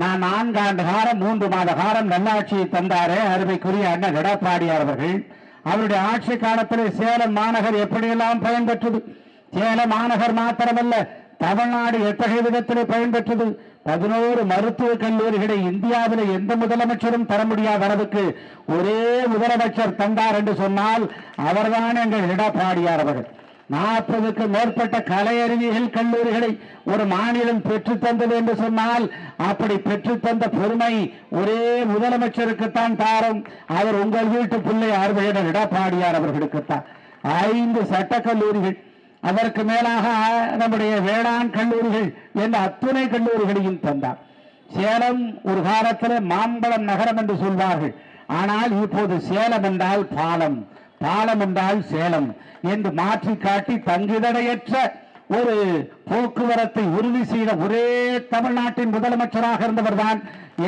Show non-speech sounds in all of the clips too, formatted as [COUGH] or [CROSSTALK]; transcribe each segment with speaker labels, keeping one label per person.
Speaker 1: நான் நான்காண்டு காலம் மூன்று மாத காலம் நல்லாட்சியை தந்தாரே அருமைக்குரிய அண்ணன் எடப்பாடி அவர்கள். அவருடைய ஆட்சி காலத்தில் சேலம் மாநகர் எப்படியெல்லாம் பயன்பெற்றது? சேலம் மாநகர் மாத்திரமல்ல தமிழ்நாடு எத்தகைய விதத்திலே பயன்பெற்றது? பதினோரு மருத்துவக் கல்லூரிகளை இந்தியாவில் எந்த முதலமைச்சரும் தர முடியாத அளவுக்கு ஒரே முதலமைச்சர் தந்தார் என்று சொன்னால் அவர்தான் எங்கள் எடப்பாடியார் அவர்கள். நாற்பதுக்கு மேற்பட்ட கலை அறிவியல் கல்லூரிகளை ஒரு மாநிலம் பெற்றுத் தந்தது என்று சொன்னால் அப்படி பெற்றுத் தந்த பெருமை ஒரே முதலமைச்சருக்குத்தான் தாரும். அவர் உங்கள் வீட்டு பிள்ளை அறுவையினர் எடப்பாடியார் அவர்களுக்குத்தான். ஐந்து சட்டக்கல்லூரிகள் அதற்கு மேலாக நம்முடைய வேளாண் கல்லூரிகள் என்ற அத்துணை கல்லூரிகளையும் தந்தார் சேலம் ஒரு காலத்தில் மாம்பழம் நகரம் என்று சொல்வார்கள். ஆனால் இப்போது சேலம் என்றால் பாலம். பாலம் என்றால் சேலம் என்று மாற்றி காட்டி தங்குதடையற்ற ஒரு போக்குவரத்தை உறுதி செய்த ஒரே தமிழ்நாட்டின் முதலமைச்சராக இருந்தவர் தான்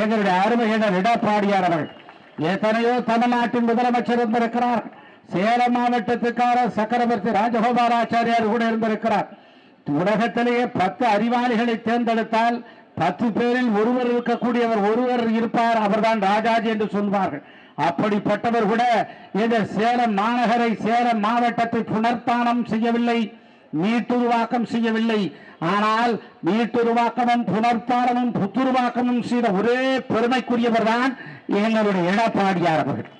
Speaker 1: எங்களுடைய அருமையினர் எடப்பாடியார் அவர்கள். எத்தனையோ தமிழ்நாட்டின் முதலமைச்சர் இருந்திருக்கிறார். சேலம் மாவட்டத்துக்கார சக்கரவர்த்தி ராஜகோபாலாச்சாரியார் கூட இருந்திருக்கிறார். உலகத்திலேயே பத்து அறிவாளிகளை தேர்ந்தெடுத்தால் பத்து பேரில் ஒருவர் இருக்கக்கூடியவர் ஒருவர் இருப்பார். அவர்தான் ராஜாஜி என்று சொல்வார்கள். அப்படிப்பட்டவர் கூட இந்த சேலம் மாநகரை சேலம் மாவட்டத்தை புனர்த்தானம் செய்யவில்லை மீட்டுருவாக்கம் செய்யவில்லை. ஆனால் மீட்டுருவாக்கமும் புனர்த்தானமும் புத்துருவாக்கமும் செய்த ஒரே பெருமைக்குரியவர் தான் எங்களுடைய எடப்பாடியார் அவர்கள்.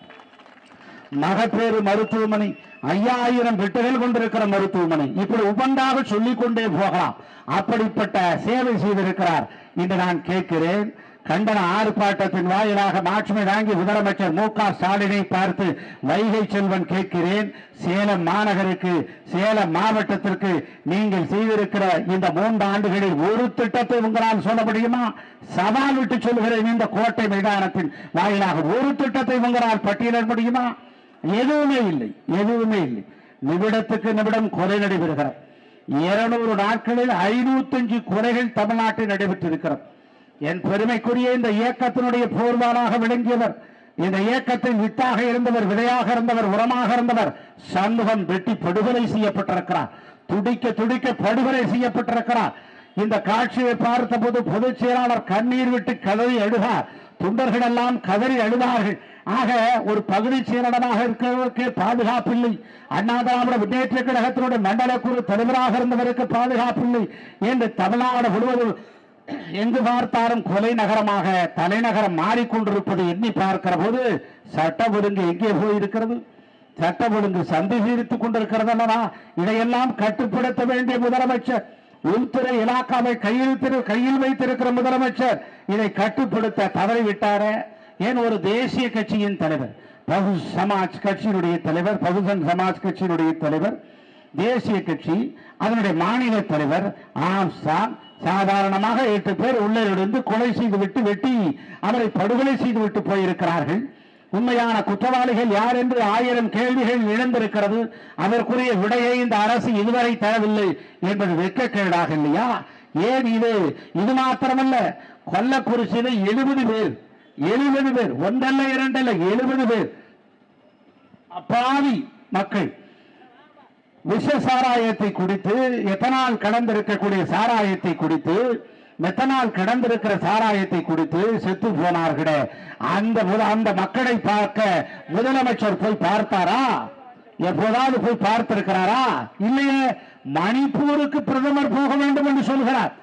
Speaker 1: மகப்பேறு மருத்துவமனை ஐயாயிரம் பெட்டுகள் கொண்டிருக்கிற மருத்துவமனை. இப்படி உபண்டாக சொல்லிக் கொண்டே போகலாம். அப்படிப்பட்ட சேவை செய்திருக்கிறார். என்று நான் கேட்கிறேன் கண்டன ஆர்ப்பாட்டத்தின் வாயிலாக மாட்சிமை வாங்கி முதலமைச்சர் மு க ஸ்டாலினை பார்த்து வைகை செல்வன் கேட்கிறேன். சேலம் மாநகருக்கு சேலம் மாவட்டத்திற்கு நீங்கள் செய்திருக்கிற இந்த மூன்று ஆண்டுகளில் ஒரு திட்டத்தை உங்களால் சொல்ல முடியுமா? சவால் விட்டு சொல்கிறேன். இந்த கோட்டை மைதானத்தின் வாயிலாக ஒரு திட்டத்தை உங்களால் பட்டியலிட முடியுமா? எதுவுமே இல்லை. எதுவுமே இல்லை. நிமிடத்துக்கு நிமிடம் கொலை நடைபெறுகிறது. இருநூறு நாட்களில் ஐநூத்தஞ்சு கொலைகள் தமிழ்நாட்டில் நடைபெற்றிருக்கிறது. என் பெருமைக்குரிய இந்த இயக்கத்தினுடைய போர்வாளாக விளங்கியவர் இந்த இயக்கத்தின் வித்தாக இருந்தவர் விதையாக இருந்தவர் உரமாக இருந்தவர் சண்முகம் வெட்டி படுகொலை செய்யப்பட்டிருக்கிறார். துடிக்க துடிக்க படுகொலை செய்யப்பட்டிருக்கிறார். இந்த காட்சியை பார்த்தபோது பொதுச் செயலாளர் கண்ணீர் விட்டு கதறி அழுகார் தொண்டர்கள் எல்லாம் கதறி அழுதார்கள். ஆக ஒரு பகுதி செயலாளராக இருக்கிறவருக்கு பாதுகாப்பில்லை அண்ணா திராவிட முன்னேற்ற கழகத்தினுடைய மண்டல குழு தலைவராக இருந்தவருக்கு பாதுகாப்பில்லை என்று தமிழ்நாடு முழுவதும் எங்கு பார்த்தாலும் கொலை நகரமாக தலைநகரம் மாறிக்கொண்டிருப்பதை எண்ணி பார்க்கிற போது சட்ட ஒழுங்கு எங்கே போயிருக்கிறது? சட்ட ஒழுங்கு சந்தி சீரித்துக் கொண்டிருக்கிறது அல்லவா இதையெல்லாம் கட்டுப்படுத்த வேண்டிய முதலமைச்சர் உள்துறை இலாக்காவை கையில் திரு- கையில் வைத்திருக்கிற முதலமைச்சர் இதை கட்டுப்படுத்த தவறிவிட்டாரே. ஏன்? ஒரு தேசிய கட்சியின் தலைவர் பகு சமாஜ் கட்சியினுடைய தலைவர் பகுஜன் சமாஜ் கட்சியினுடைய தலைவர் தேசிய கட்சி அதனுடைய மாநில தலைவர் ஆம்சான் சாதாரணமாக எட்டு பேர் உள்ளே இருந்து கொலை செய்து விட்டு வெட்டி அவரை படுகொலை செய்து விட்டு போயிருக்கிறார்கள். உண்மையான குற்றவாளிகள் யார் என்று ஆயிரம் கேள்விகள் இழந்திருக்கிறது அதற்குரிய விடையை இந்த அரசு இதுவரை தரவில்லை என்பது வெட்கக்கேடாக இல்லையா? ஏன் இது? இது மாத்திரமல்ல கொல்லக்குறிச்சியில எழுபது பேர் எழுபது பேர் ஒன்றல்ல இரண்டல்ல எழுபது பேர். அப்பாவி மக்கள். விஷ சாராயத்தை குடித்து எத்தனால் கடந்திருக்கக்கூடிய சாராயத்தை குடித்து மெத்தனால் கடந்திருக்கிற சாராயத்தை குடித்து செத்து போனார்களே? அந்த அந்த மக்களை பார்க்க முதலமைச்சர் போய் பார்த்தாரா? எப்போதாவது போய் பார்த்திருக்கிறாரா? இல்லையே. மணிப்பூருக்கு பிரதமர் போக வேண்டும் என்று சொல்கிறார்.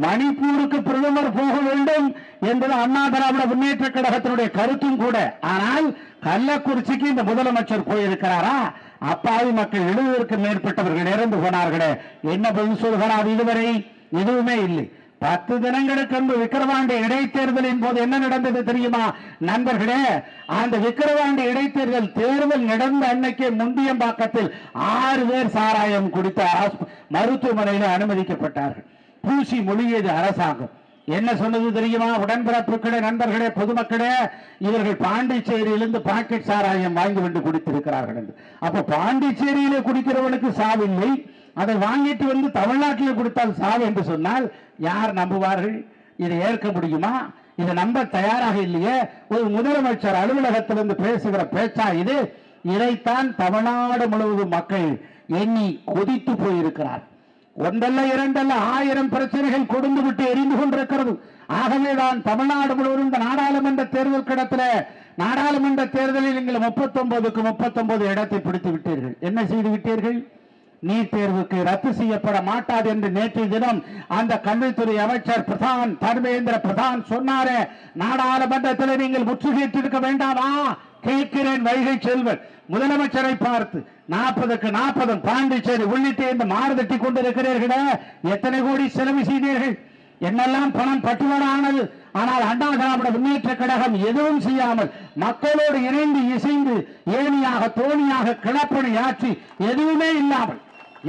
Speaker 1: மணிப்பூருக்கு பிரதமர் போக வேண்டும் என்பது அண்ணா திராவிட முன்னேற்ற கழகத்தினுடைய கருத்தும் கூட. ஆனால் கள்ளக்குறிச்சிக்கு இந்த முதலமைச்சர் போயிருக்கிறாரா? அப்பாவி மக்கள் எழுபதற்கு மேற்பட்டவர்கள் இறந்து போனார்களே. என்ன பதில் சொல்கிறார் இதுவரை? எதுவுமே இல்லை. பத்து தினங்களுக்கு முன்பு விக்கிரவாண்டி இடைத்தேர்தலின் போது என்ன நடந்தது தெரியுமா? நண்பர்களே அந்த விக்கிரவாண்டி இடைத்தேர்தல் தேர்தல் நடந்த அன்னைக்கே முண்டியம்பாக்கத்தில் ஆறு பேர் சாராயம் குடித்த மருத்துவமனையில் அனுமதிக்கப்பட்டார்கள். பூசி மொழியது அரசாங்கம். என்ன சொன்னது தெரியுமா? உடன்பிறப்புகளே நண்பர்களே பொதுமக்களே இவர்கள் பாண்டிச்சேரியிலிருந்து பாக்கெட் சாராயம் வாங்கி வந்து குடித்திருக்கிறார்கள் என்று. அப்ப பாண்டிச்சேரியிலே குடிக்கிறவனுக்கு சாவில்லை. அதை வாங்கிட்டு வந்து தமிழ்நாட்டிலே கொடுத்தால் சாவு என்று சொன்னால் யார் நம்புவார்கள்? இதை ஏற்க முடியுமா? இதை நம்ப தயாராக இல்லையே? ஒரு முதலமைச்சர் அலுவலகத்திலிருந்து பேசுகிற பேச்சா இது? இதைத்தான் தமிழ்நாடு முழுவதும் மக்கள் எண்ணி கொதித்து போயிருக்கிறார் ஒன்றல்ல இரண்டல்ல ஆயிரம் பிரச்சனைகள் கொடுந்து விட்டு எரிந்து கொண்டிருக்கிறது. ஆகவேதான் தமிழ்நாடு முழுவதும் இந்த நாடாளுமன்ற தேர்தல் கிடத்துல நாடாளுமன்ற தேர்தலில் நீங்கள் முப்பத்தொன்பதுக்கு முப்பத்தொன்பது இடத்தை பிடித்து விட்டீர்கள். என்ன செய்து விட்டீர்கள்? நீட் தேர்வுக்கு ரத்து செய்யப்பட மாட்டாது என்று நேற்று தினம் அந்த கல்வித்துறை அமைச்சர் பிரதான் தர்மேந்திர பிரதான் சொன்னாரே நாடாளுமன்றத்தில் நீங்கள் முற்றுகையிட்டிருக்க வேண்டாமா? கேட்கிறேன் வைகை செல்வன். முதலமைச்சரை பார்த்து நாற்பதுக்கு நாற்பது பாண்டிச்சேரி உள்ளிட்ட இந்த மாறுதட்டி கொண்டிருக்கிறீர்களே எத்தனை கோடி செலவு செய்தீர்கள்? என்னெல்லாம் பணம் பட்டுவாடா ஆனது ஆனால் அண்ணா திராவிட முன்னேற்ற கழகம் எதுவும் செய்யாமல் மக்களோடு இணைந்து இசைந்து ஏணியாக தோணியாக கிளப்பணி ஆற்றி எதுவுமே இல்லாமல்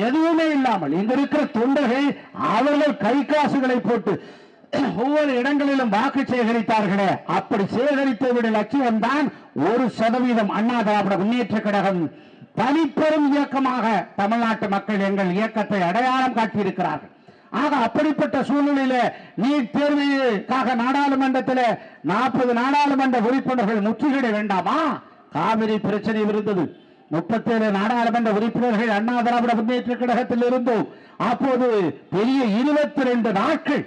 Speaker 1: எதுவுமே இல்லாமல் இங்க இருக்கிற தொண்டர்கள் அவர்கள் கை காசுகளை போட்டு [CLEARS THROAT] ஒவ்வொரு இடங்களிலும் வாக்கு சேகரித்தார்களே. அப்படி சேகரித்தவருடைய லட்சியம் தான் ஒரு சதவீதம் அண்ணா திராவிட முன்னேற்ற கழகம். தனிப்பெரும் இயக்கமாக தமிழ்நாட்டு மக்கள் எங்கள் இயக்கத்தை அடையாளம் காட்டியிருக்கிறார்கள். ஆக அப்படிப்பட்ட சூழ்நிலையில நீட் தேர்வுக்காக நாடாளுமன்றத்தில் நாற்பது நாடாளுமன்ற உறுப்பினர்கள் முற்றுகிட வேண்டாமா? காவிரி பிரச்சனை இருந்தது. முப்பத்தேழு நாடாளுமன்ற உறுப்பினர்கள் அண்ணா திராவிட முன்னேற்ற கழகத்தில் இருந்தோம். அப்போது பெரிய இருபத்தி ரெண்டு நாட்கள்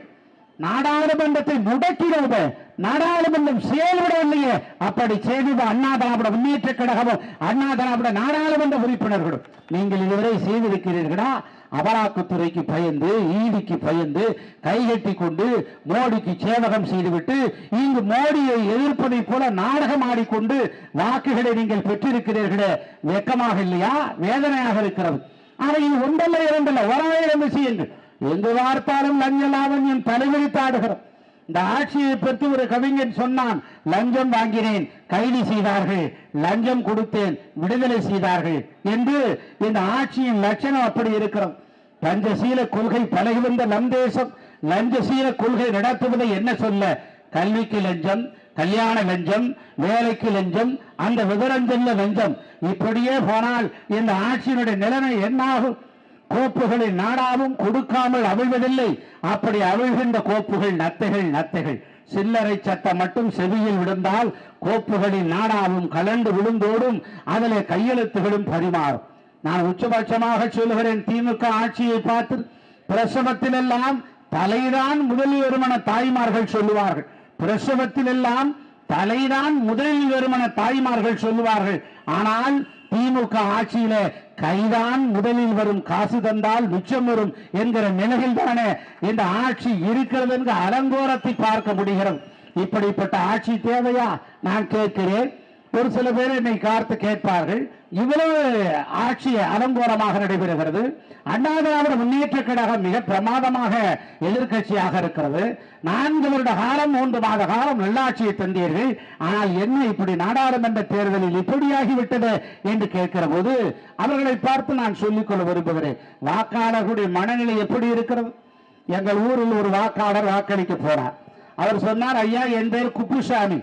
Speaker 1: நாடாளுமன்றத்தை முடக்கிறது நாடாளுமன்றம் செயல்படவில்லையே அப்படி செய்தது அண்ணா திராவிட முன்னேற்ற கழகமும் அண்ணா திராவிட நாடாளுமன்ற உறுப்பினர்களும். நீங்கள் இதுவரை செய்திருக்கிறீர்களா? அமலாக்கத்துறைக்கு பயந்து ஈடிக்கு பயந்து கைகட்டி கொண்டு மோடிக்கு சேவகம் செய்துவிட்டு இங்கு மோடியை எதிர்ப்பதை போல நாடகம் ஆடிக்கொண்டு வாக்குகளை நீங்கள் பெற்றிருக்கிறீர்களே வெக்கமாக இல்லையா? வேதனையாக இருக்கிறது. அவையில் ஒன்றல்ல இரண்டல்ல ஓராயிரம் விஷயங்கள். எங்கு பார்த்தாலும் லஞ்ச என் தலைவிரித்து ஆடுகிறோம் இந்த ஆட்சியை பற்றி ஒரு கவிஞன் சொன்னான் லஞ்சம் வாங்கினேன் கைது செய்தார்கள் லஞ்சம் கொடுத்தேன் விடுதலை செய்தார்கள் என்று இந்த ஆட்சியின் லட்சணம் அப்படி இருக்கிறோம். லஞ்சசீல கொள்கை பழகி வந்த நம் தேசம் லஞ்சசீல கொள்கை நடத்துவதை என்ன சொல்ல? கல்விக்கு லஞ்சம் கல்யாண லஞ்சம் வேலைக்கு லஞ்சம் அந்த விவரஞ்சல்ல லஞ்சம். இப்படியே போனால் இந்த ஆட்சியினுடைய நிலைமை என்னாகும்? கோப்புகளை நாடாவும் கொடுக்காமல் அவிழ்வதில்லை. அப்படி அவிழ்கின்ற கோப்புகள் நத்தைகள் நத்தைகள். சில்லறை சட்டம் மட்டும் செவியில் விழுந்தால் கோப்புகளின் நாடாவும் கலண்டு விழுந்தோடும் அதிலே கையெழுத்துகளும் பரிமாறும். நான் உச்சபட்சமாக சொல்லுகிறேன் திமுக ஆட்சியை பார்த்து பிரசவத்தில் எல்லாம் தலைதான் முதலில் வருமான தாய்மார்கள் சொல்லுவார்கள். பிரசவத்தில் எல்லாம் தலைதான் முதலில் வருமான தாய்மார்கள் சொல்லுவார்கள். ஆனால் திமுக ஆட்சியில கைதான் முதலில் வரும் காசு தந்தால் மிச்சம் வரும் என்கிற நிலையில் தானே இந்த ஆட்சி இருக்கிறது என்கிற அலங்கோரத்தை பார்க்க முடிகிறது. இப்படிப்பட்ட ஆட்சி தேவையா? நான் கேட்கிறேன். ஒரு சில பேர் என்னை காத்து கேட்பார்கள். இவ்வளவு ஆட்சி அலங்கோரமாக நடைபெறுகிறது. அண்ணா திராவிட முன்னேற்ற கழகம் மிக பிரமாதமாக எதிர்க்கட்சியாக இருக்கிறது. நான்கு வருட காலம் மூன்று மாத காலம் நல்லாட்சியை தந்தீர்கள். ஆனால் என்ன இப்படி நாடாளுமன்ற தேர்தலில் இப்படியாகிவிட்டது என்று கேட்கிற போது அவர்களை பார்த்து நான் சொல்லிக்கொள்ள விரும்புகிறேன். வாக்காளர்களுடைய மனநிலை எப்படி இருக்கிறது? எங்கள் ஊரில் ஒரு வாக்காளர் வாக்களிக்க போறார் அவர் சொன்னார் ஐயா என் பேர் குப்புசாமி.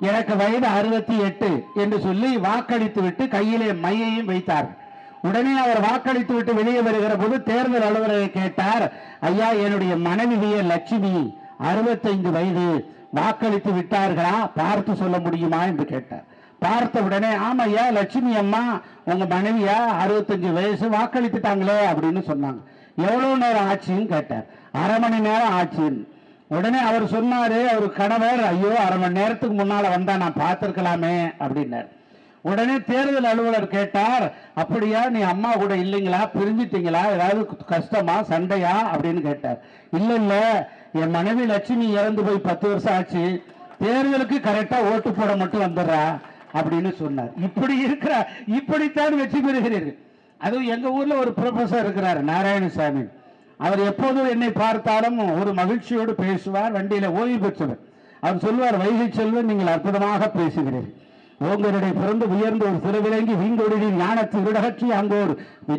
Speaker 1: எனக்கு வயது அறுபத்தி எட்டு என்று சொல்லி வாக்களித்து விட்டு கையிலே மையையும் வைத்தார். உடனே அவர் வாக்களித்து விட்டு வெளியே வருகிற போது தேர்தல் அலுவலரை கேட்டார் ஐயா என்னுடைய மனைவிய லட்சுமி அறுபத்தைந்து வயது வாக்களித்து விட்டார்களா? பார்த்து சொல்ல முடியுமா? என்று கேட்டார். பார்த்த உடனே ஆமையா லட்சுமி அம்மா உங்க மனைவியா அறுபத்தஞ்சு வயசு வாக்களித்துட்டாங்களே அப்படின்னு சொன்னாங்க. எவ்வளவு நேரம் ஆச்சுன்னு கேட்டார். அரை மணி நேரம் ஆச்சுன்னு. உடனே அவர் சொன்னாரு அவர் கணவர் ஐயோ அரை மணி நேரத்துக்கு முன்னால வந்தா நான் பார்த்திருக்கலாமே அப்படின்னார். உடனே தேர்தல் அலுவலர் கேட்டார் அப்படியா நீ அம்மா கூட இல்லைங்களா? பிரிஞ்சிட்டீங்களா? ஏதாவது கஷ்டமா? சண்டையா? அப்படின்னு கேட்டார். இல்ல இல்ல என் மனைவி லட்சுமி இறந்து போய் பத்து வருஷம் ஆச்சு. தேர்தலுக்கு கரெக்டா ஓட்டு போட மட்டும் வந்துடுறா அப்படின்னு சொன்னார். இப்படி இருக்கிற இப்படித்தான் வெற்றி பெறுகிறீர்கள். அதுவும் எங்க ஊர்ல ஒரு ப்ரொஃபஸர் இருக்கிறார் நாராயணசாமி. அவர் எப்போதும் என்னை பார்த்தாலும் ஒரு மகிழ்ச்சியோடு பேசுவார் வண்டியில ஓய்வு பெற்றவர். அவர் சொல்வார் வைகை செல்வன் நீங்கள் அற்புதமாக பேசுகிறீர்கள். உங்களுடைய பிறந்து உயர்ந்து ஒரு சிறுவிலங்கி வீங்கொடியின் ஞானத்தை விடகற்றி அங்கோர்.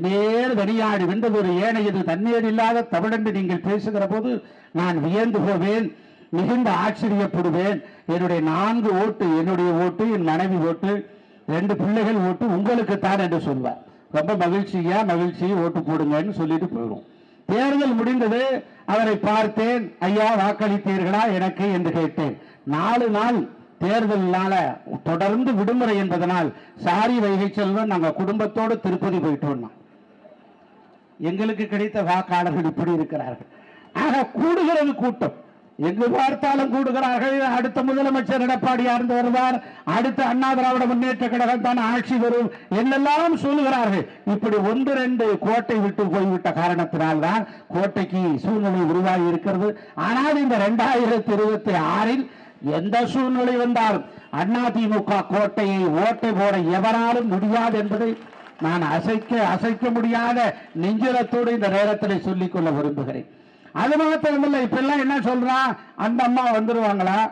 Speaker 1: நேர் தனியாடி வென்றதொரு ஏனையது தண்ணீர் இல்லாத தமிழென்று நீங்கள் பேசுகிற போது நான் வியந்து போவேன் மிகுந்த ஆச்சரியப்படுவேன். என்னுடைய நான்கு ஓட்டு என்னுடைய ஓட்டு என் மனைவி ஓட்டு ரெண்டு பிள்ளைகள் ஓட்டு உங்களுக்குத்தான் என்று சொல்வார். ரொம்ப மகிழ்ச்சியா மகிழ்ச்சி ஓட்டு போடுங்கன்னு சொல்லிட்டு போயிடும் தேர்தல் முடிந்தது அவரை பார்த்தேன். ஐயா வாக்களித்தீர்களா எனக்கு என்று கேட்டேன். நாலு நாள் தேர்தலால தொடர்ந்து விடுமுறை என்பதனால் சாரி வைகை செல்வன் நாங்கள் குடும்பத்தோடு திருப்பதி போயிட்டு வந்தோம் எங்களுக்கு கிடைத்த வாக்காளர்கள் இப்படி இருக்கிறார்கள். ஆக கூடுகிறது கூட்டம். எங்கு பார்த்தாலும் கூடுகிறார்கள். அடுத்த முதலமைச்சர் எடப்பாடியார் வருவார். அடுத்த அண்ணா திராவிட முன்னேற்ற கழகம் தான் ஆட்சி வரும் என்னெல்லாம் சொல்லுகிறார்கள். இப்படி ஒன்று ரெண்டு கோட்டை விட்டு போய்விட்ட காரணத்தினால்தான் கோட்டைக்கு சூழ்நிலை உருவாகி இருக்கிறது. ஆனால் இந்த இரண்டாயிரத்தி இருபத்தி ஆறில் எந்த சூழ்நிலை வந்தாலும் அதிமுக கோட்டையை ஓட்டை போட எவராலும் முடியாது என்பதை நான் அசைக்க அசைக்க முடியாத நெஞ்சிலத்தோடு இந்த நேரத்தில் சொல்லிக்கொள்ள விரும்புகிறேன். அது மாத்திரமில்ல இப்ப எல்லாம் என்ன சொல்றான் அந்த அம்மா வந்துருவாங்களா?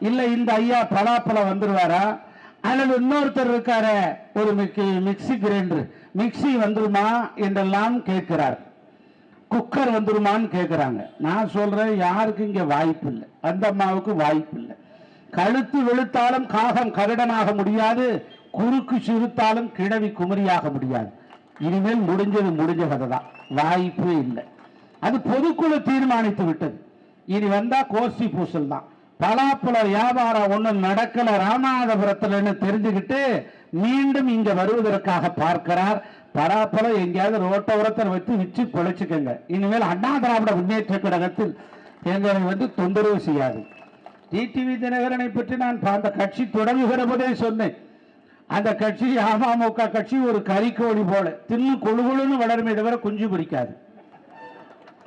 Speaker 1: இல்ல இந்த ஐயா பலாப்பழம் வந்துருவாரா? அல்லது இன்னொருத்தர் இருக்காரு ஒரு மிக்சி மிக்சி கிரைண்டர். மிக்சி வந்துருமா என்றெல்லாம் கேட்கிறார். குக்கர் வந்துருமான்னு கேட்குறாங்க. நான் சொல்றேன் யாருக்கு இங்க வாய்ப்பு இல்லை. அந்த அம்மாவுக்கு வாய்ப்பு இல்லை. கழுத்து வெளுத்தாலும் காகம் கருடனாக முடியாது குறுக்கு சிறுத்தாலும் கிழவி குமரியாக முடியாது. இனிமேல் முடிஞ்சது முடிஞ்ச கதை தான் வாய்ப்பே இல்லை. அது பொதுக்குழு தீர்மானித்து விட்டது. இனி வந்தா கோஷ்டி பூசல் தான். பலாப்பழ வியாபாரம் ஒன்றும் நடக்கல. ராமநாதபுரத்துலன்னு தெரிஞ்சுக்கிட்டு மீண்டும் இங்க வருவதற்காக பார்க்கிறார். பலாப்பழம் எங்கேயாவது ரோட்டோரத்தில் வச்சு விச்சு பிழைச்சுக்கங்க. இனிமேல் அண்ணா திராவிட முன்னேற்ற கழகத்தில் எங்களை வந்து தொந்தரவு செய்யாது. டிடிவி தினகரனை பற்றி நான் அந்த கட்சி தொடங்குகிற போதே சொன்னேன். அந்த கட்சி அமமுக கட்சி ஒரு கறிக்கோழி போல. தின்னு கொழுகுழுன்னு வளருமே தவிர குஞ்சு பிடிக்காது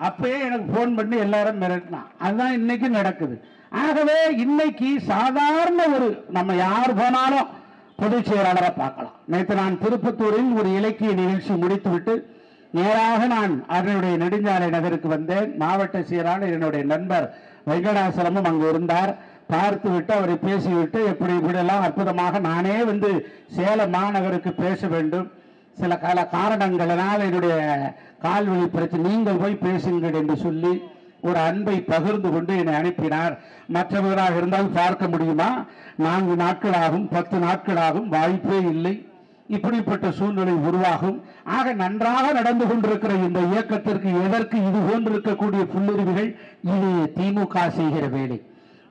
Speaker 1: அப்பயே எனக்கு போன் பண்ணி எல்லாரும் மிரட்டினான். அதுதான் இன்னைக்கு நடக்குது. ஆகவே இன்னைக்கு சாதாரண ஒரு நம்ம யார் போனாலும் பொதுச் செயலாளரை பார்க்கலாம். நேற்று நான் திருப்பத்தூரில் ஒரு இலக்கிய நிகழ்ச்சி முடித்துவிட்டு நேராக நான் அதனுடைய நெடுஞ்சாலை நகருக்கு வந்தேன். மாவட்ட செயலாளர் என்னுடைய நண்பர் வெங்கடாசலமும் அங்கு இருந்தார். பார்த்து விட்டு அவரை பேசிவிட்டு எப்படி இப்படியெல்லாம் அற்புதமாக நானே வந்து சேலம் மாநகருக்கு பேச வேண்டும். சில கால காரணங்களினால் என்னுடைய கால்வழி பிரச்சனை. நீங்கள் போய் பேசுங்கள் என்று சொல்லி ஒரு அன்பை பகிர்ந்து கொண்டு என்னை அனுப்பினார். மற்றவராக இருந்தால் பார்க்க முடியுமா? நான்கு நாட்களாகும் பத்து நாட்களாகும் வாய்ப்பே இல்லை. இப்படிப்பட்ட சூழ்நிலை உருவாகும். ஆக நன்றாக நடந்து கொண்டிருக்கிற இந்த இயக்கத்திற்கு எதற்கு இது போன்றிருக்கக்கூடிய புல்லுரிமைகள் இது திமுக செய்கிற வேலை.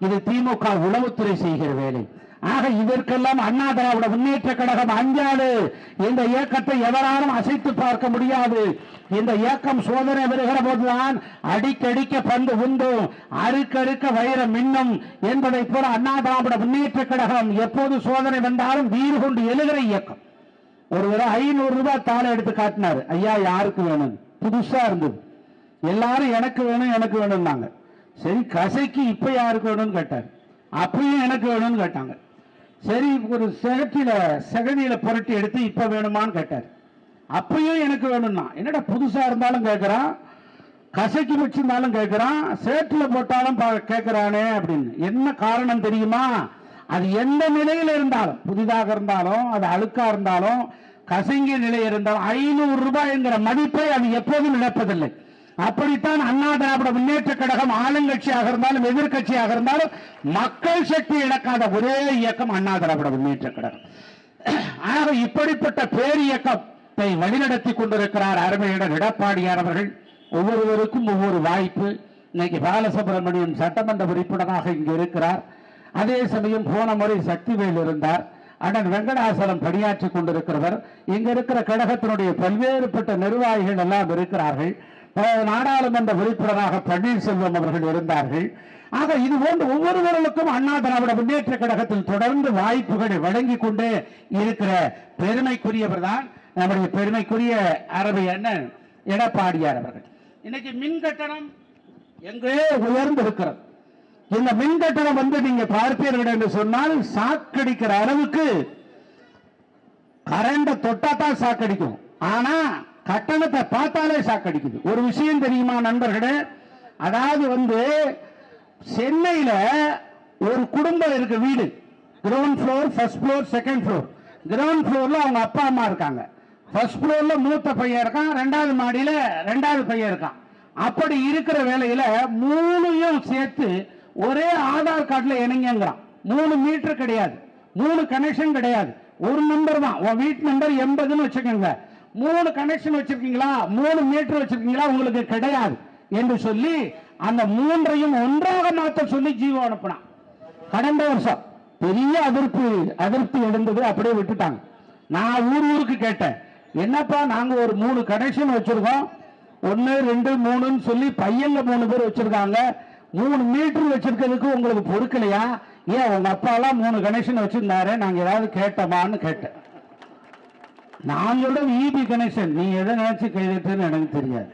Speaker 1: இது திமுக உளவுத்துறை செய்கிற வேலை. ஆக இதற்கெல்லாம் அண்ணா திராவிட முன்னேற்ற கழகம் அஞ்சாது. இந்த இயக்கத்தை எவராலும் அசைத்து பார்க்க முடியாது. இந்த இயக்கம் சோதனை வருகிற போதுதான் அடிக்கடிக்க பந்து உண்டும் அறுக்கறுக்க வைர மின்னும். என்பதை போல அண்ணா திராவிட முன்னேற்ற கழகம் எப்போது சோதனை வந்தாலும் வீறு கொண்டு எழுகிற இயக்கம். ஒருவர் ஐநூறு ரூபாய் தாளை எடுத்து காட்டினார். ஐயா யாருக்கு வேணும் புதுசா இருந்தது. எல்லாரும் எனக்கு வேணும் எனக்கு வேணும்னாங்க. சரி கசைக்கு இப்ப யாருக்கு வேணும்னு கேட்டார். அப்பயும் எனக்கு வேணும்னு கேட்டாங்க. சரி ஒரு செகட்டில செகதியில புரட்டி எடுத்து இப்ப வேணுமான்னு கேட்டார். அப்பயும் எனக்கு வேணும்னா. என்னடா புதுசா இருந்தாலும் கேட்கறான் கசைக்கு வச்சிருந்தாலும் கேட்கறான் சேற்றுல போட்டாலும் பா- அப்படின்னு. என்ன காரணம் தெரியுமா? அது எந்த நிலையில இருந்தாலும் புதிதாக இருந்தாலும் அது அழுக்கா இருந்தாலும் கசங்கிய நிலை இருந்தாலும் ஐநூறு ரூபாய் என்கிற மதிப்பை அது எப்போதும் இழப்பதில்லை. அப்படித்தான் அண்ணா திராவிட முன்னேற்ற கழகம் ஆளுங்கட்சியாக இருந்தாலும் எதிர்க்கட்சியாக இருந்தாலும் மக்கள் சக்தி இழக்காத ஒரே இயக்கம் அண்ணா திராவிட முன்னேற்ற கழகம். ஆக இப்படிப்பட்ட பேர் இயக்கத்தை வழிநடத்தி கொண்டிருக்கிறார் அருமையிடம் எடப்பாடியார் அவர்கள். ஒவ்வொருவருக்கும் ஒவ்வொரு வாய்ப்பு. இன்னைக்கு பாலசுப்ரமணியம் சட்டமன்ற உறுப்பினராக இங்கு இருக்கிறார். அதே சமயம் போன முறை சக்திவேல் இருந்தார். அண்ணன் வெங்கடாசலம் பணியாற்றி கொண்டிருக்கிறவர். இங்க இருக்கிற கழகத்தினுடைய பல்வேறுபட்ட நிர்வாகிகள் எல்லாம் இருக்கிறார்கள். நாடாளுமன்ற உறுப்பினராக பன்னீர்செல்வம் அவர்கள் இருந்தார்கள். ஆக இது போன்று ஒவ்வொருவர்களுக்கும் அண்ணா திராவிட முன்னேற்ற கழகத்தில் தொடர்ந்து வாய்ப்புகளை வழங்கி கொண்டே இருக்கிற பெருமைக்குரியவர் தான் நம்முடைய பெருமைக்குரிய அரபு அண்ணன் எடப்பாடியார் அவர்கள். இன்னைக்கு மின் கட்டணம் எங்கே உயர்ந்து இருக்கிறது இந்த மின் கட்டணம் வந்து நீங்க பார்ப்பீர்கள் என்று சொன்னால் சாக்கடிக்கிற அளவுக்கு கரண்ட தொட்டா தான் சாக்கடிக்கும். ஆனா கட்டணத்தை பார்த்தாலே சாக்கடிக்குது ஒரு விஷயம் தெரியுமா நண்பர்களே? அதாவது வந்து சென்னையில ஒரு குடும்பம் இருக்கு வீடு. Ground floor first floor second floor ground ஃப்ளோரில் அவங்க அப்பா அம்மா இருக்காங்க. ஃபர்ஸ்ட் ஃப்ளோரில் மூத்த பையன் இருக்கான் ரெண்டாவது மாடியில ரெண்டாவது பையன் இருக்கான். அப்படி இருக்கிற வேலையில மூணையும் சேர்த்து ஒரே ஆதார் கார்டில் இணைங்கிறான் மூணு மீட்டர் கிடையாது. மூணு கனெக்ஷன் கிடையாது. ஒரு நம்பர் தான். உன் வீட்டு நம்பர் எண்பதுன்னு வச்சுக்கோங்க. மூணு கனெக்ஷன் வச்சிருக்கீங்களா? மூணு மீட்டர் வச்சிருக்கீங்களா? உங்களுக்கு கிடையாது என்று சொல்லி அந்த மூன்றையும் ஒன்றாக மாற்ற சொல்லி ஜீவோ அனுப்பினான் கடந்த வருஷம் பெரிய அதிருப்தி அதிருப்தி எழுந்தது அப்படியே விட்டுட்டாங்க. நான் ஊர் ஊருக்கு கேட்டேன். என்னப்பா நாங்க ஒரு மூணு கனெக்ஷன் வச்சிருக்கோம். ஒன்னு ரெண்டு மூணுன்னு சொல்லி பையன்ல மூணு பேர் வச்சிருக்காங்க. மூணு மீட்டர் வச்சிருக்கிறதுக்கு உங்களுக்கு பொறுக்கலையா? ஏன் உங்க அப்பாலாம் மூணு கனெக்ஷன் வச்சிருந்தாரு? நாங்க ஏதாவது கேட்டோமான்னு கேட்டேன். நான் சொல்ற இபி கனெக்ஷன் நீ எதை நினைச்சு கைதுன்னு எனக்கு தெரியாது.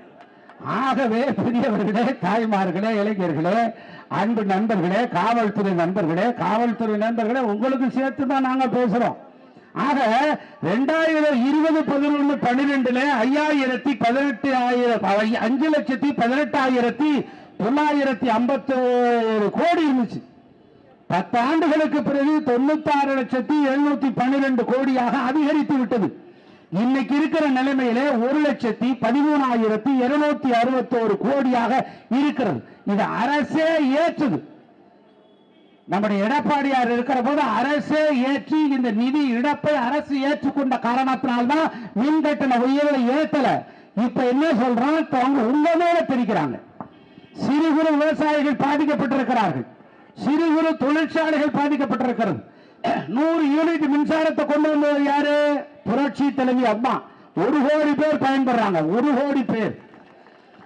Speaker 1: ஆகவே பெரியவர்களே தாய்மார்களே இளைஞர்களே அன்பு நண்பர்களே காவல்துறை நண்பர்களே காவல்துறை நண்பர்களே உங்களுக்கு சேர்த்து தான் நாங்க பேசுறோம். ஆக ரெண்டாயிரம் இருபது பதினொன்று பன்னிரெண்டுல ஐயாயிரத்தி பதினெட்டு ஆயிரம் ஐ- அஞ்சு லட்சத்தி பதினெட்டாயிரத்தி தொள்ளாயிரத்தி ஐம்பத்தி ஒரு கோடி இருந்துச்சு. பத்து ஆண்டுகளுக்கு பிறகு தொண்ணூத்தாறு லட்சத்தி எழுநூத்தி பன்னிரெண்டு கோடியாக அதிகரித்து விட்டது. இன்னைக்கு இருக்கிற நிலைமையில ஒரு லட்சத்தி பதிமூணாயிரத்தி இருநூத்தி அறுபத்தோரு கோடியாக இருக்கிறது. இது அரசே ஏற்றுது. நம்முடைய எடப்பாடியார் இருக்கிற போது அரசே ஏற்றி இந்த நிதி இழப்பை அரசு ஏற்றுக்கொண்ட காரணத்தினால்தான் மின்கட்டண உயர்வை ஏத்தல இப்ப என்ன சொல்றாங்க இப்ப அவங்க உங்க மேல தெரிக்கிறாங்க. சிறு குறு விவசாயிகள் பாதிக்கப்பட்டிருக்கிறார்கள். சிறு குறு தொழிற்சாலைகள் பாதிக்கப்பட்டிருக்கிறது. நூறு யூனிட் மின்சாரத்தை கொண்டு வந்தது யாரு? புரட்சி தலைவி அம்மா. ஒரு கோடி பேர் பயன்படுறாங்க. ஒரு கோடி பேர்.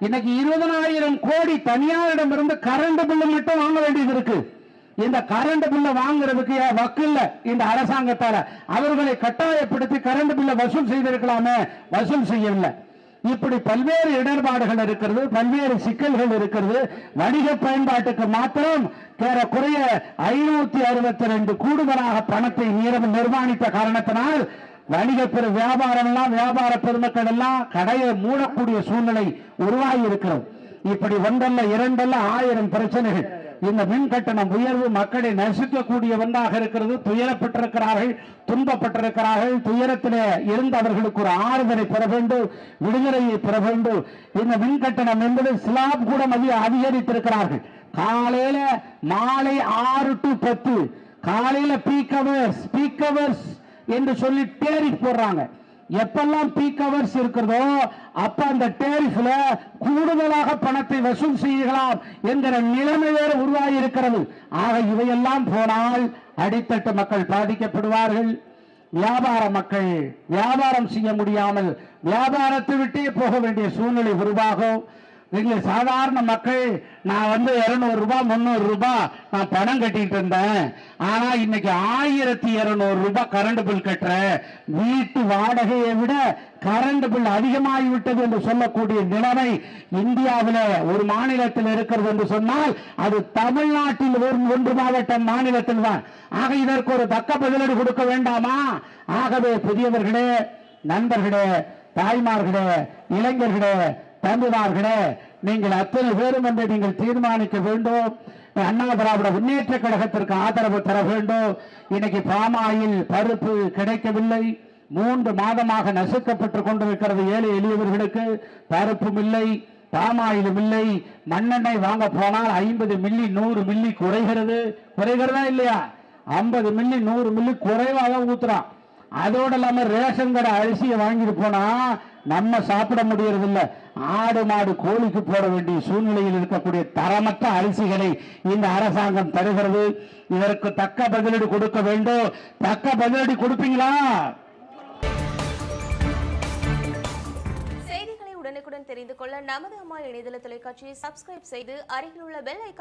Speaker 1: இன்னைக்கு இருபதனாயிரம் கோடி தனியாரிடம் இருந்து கரண்ட் பில்லு மட்டும் வாங்க வேண்டியது இருக்கு. இந்த கரண்ட் பில்ல வாங்குறதுக்கு ஏன் வக்கு இல்ல? இந்த அரசாங்கத்தால. அவர்களை கட்டாயப்படுத்தி கரண்ட் பில்ல வசூல் செய்திருக்கலாமே. வசூல் செய்யவில்லை. இப்படி பல்வேறு இடர்பாடுகள் இருக்கிறது பல்வேறு சிக்கல்கள் இருக்கிறது. வணிக பயன்பாட்டுக்கு மாத்திரம் ஏறக்குறைய ஐநூத்தி அறுபத்தி ரெண்டு கூடுதலாக பணத்தை நிர்மாணித்த காரணத்தினால் வணிக பெரு வியாபாரம் எல்லாம் வியாபார பெருமக்கள் எல்லாம் கடையை மூடக்கூடிய சூழ்நிலை உருவாகி இருக்கிறோம் இப்படி ஒன்றல்ல இரண்டல்ல ஆயிரம் பிரச்சனைகள். இந்த மின் கட்டணம் உயர்வு மக்களை நசுக்கக்கூடிய ஒன்றாக இருக்கிறது. துயரப்பட்டிருக்கிறார்கள் துன்பப்பட்டிருக்கிறார்கள். துயரத்திலே இருந்தவர்களுக்கு ஒரு ஆறுதலை பெற வேண்டும் விடுதலையை பெற வேண்டும். இந்த மின் கட்டணம் என்பது ஸ்லாப் கூட மதிய அதிகரித்திருக்கிறார்கள். காலையில மாலை ஆறு டு பத்து. காலையில பீக் அவர்ஸ் பீக் அவர்ஸ் என்று சொல்லி டேரிஃப் போடுறாங்க. எப்பெல்லாம் பீக் அவர்ஸ் இருக்கிறதோ அப்ப அந்த டேரிஃப்ல கூடுதலாக பணத்தை வசூல் செய்யலாம் என்கிற நிலைமை வேறு உருவாகி இருக்கிறது. ஆக இவையெல்லாம் போனால் அடித்தட்டு மக்கள் பாதிக்கப்படுவார்கள். வியாபார மக்கள் வியாபாரம் செய்ய முடியாமல் வியாபாரத்தை விட்டே போக வேண்டிய சூழ்நிலை உருவாகும். இங்க சாதாரண மக்கள் நான் வந்து இருநூறு ரூபாய் முந்நூறு ரூபாய் நான் பணம் கட்டிட்டு இருந்தேன். ஆனா இன்னைக்கு ஆயிரத்தி இருநூறு ரூபாய் கரண்ட் பில் கட்டுறேன் வீட்டு வாடகையை விட கரண்ட் பில் அதிகமாகிவிட்டது என்று சொல்லக்கூடிய நிலைமை இந்தியாவில் ஒரு மாநிலத்தில் இருக்கிறது என்று சொன்னால் அது தமிழ்நாட்டில் ஒரு ஒன்று மாவட்டம் மாநிலத்தில் தான். ஆக இதற்கு ஒரு தக்க பதிலடி கொடுக்க வேண்டாமா? ஆகவே புதியவர்களே நண்பர்களே தாய்மார்களே இளைஞர்களே தம்பிமார்களே நீங்கள் அத்தனை பேரும் என்று நீங்கள் தீர்மானிக்க வேண்டும். அண்ணா திராவிட முன்னேற்ற கழகத்திற்கு ஆதரவு தர வேண்டும். இன்னைக்கு பாமாயில் பருப்பு கிடைக்கவில்லை. மூன்று மாதமாக நசுக்கப்பட்டு கொண்டிருக்கிறது ஏழை எளியவர்களுக்கு. பருப்பும் இல்லை பாமாயிலும் இல்லை. மண்ணெண்ணெய் வாங்க போனால் ஐம்பது மில்லி நூறு மில்லி குறைகிறது. குறைகிறதா இல்லையா? ஐம்பது மில்லி நூறு மில்லி குறைவாக ஊத்துறான். அதோடு இல்லாமல் ரேஷன் கடை அரிசியை வாங்கிட்டு போனா நம்ம சாப்பிட முடியறது இல்ல ஆடு மாடு கோழிக்கு போட வேண்டிய சூழ்நிலையில் இருக்கக்கூடிய தரமற்ற அரிசிகளை இந்த அரசாங்கம் தருகிறது. இதற்கு தக்க பதிலடி கொடுக்க வேண்டும். தக்க பதிலடி கொடுப்பீங்களா?
Speaker 2: செய்திகளை உடனுக்குடன் தெரிந்து கொள்ள நமது அம்மா இணையதள தொலைக்காட்சியை சப்ஸ்கிரைப் செய்து அருகில் உள்ள பெல் ஐக்கான்